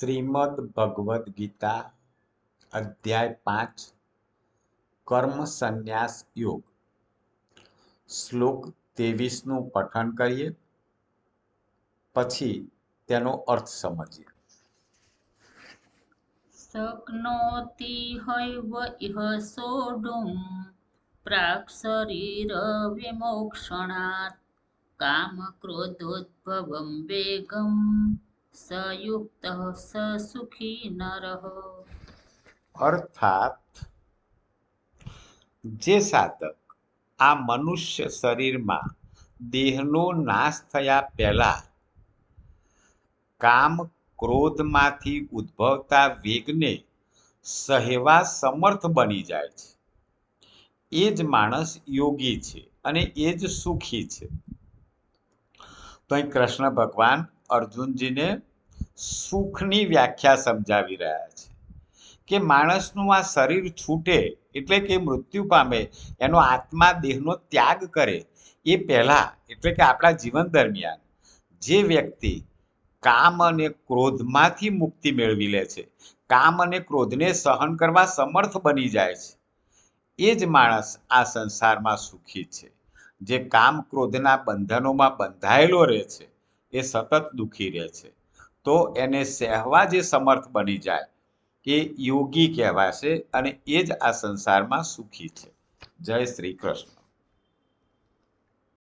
શ્રીમદ ભગવદ્ ગીતા અધ્યાય પાંચ, કર્મ સંન્યાસ યોગ. શ્લોક ત્રેવીસનું પઠન કરીએ, પછી તેનો અર્થ સમજીએ. શક્નોતિ હૈવ ઇહ સોઢું કામ ક્રોધોદ્ભવમ વેગં સયુક્તઃ સ ન રહો અર્થાત જે સાધક આ મનુષ્ય શરીરમાં દેહનો નાશ થયા પહેલા કામ ક્રોધમાંથી ઉદ્ભવતા વેગને સહેવા સમર્થ બની જાય છે. એ જ માણસ યોગી છે અને એ જ સુખી છે. તો અહીં કૃષ્ણ ભગવાન અર્જુનજીને સુખની વ્યાખ્યા સમજાવી રહ્યા છે. કે માણસનું આ શરીર છૂટે એટલે કે મૃત્યુ પામે, એનો આત્મા દેહનો ત્યાગ કરે, એ પહેલાં એટલે કે આપણા જીવન દરમિયાન, જે વ્યક્તિ કામ અને ક્રોધમાંથી મુક્તિ મેળવી લે છે, કામ અને ક્રોધને સહન કરવા સમર્થ બની જાય છે, એ જ માણસ આ સંસારમાં સુખી છે. જે કામ ક્રોધના બંધનોમાં બંધાયેલો રહે છે, એ સતત દુઃખી રહે છે. તો એને સહેવા જે સમર્થ બની જાય એ યોગી કહેવાશે અને એ જ આ સંસારમાં સુખી છે. જય શ્રી કૃષ્ણ.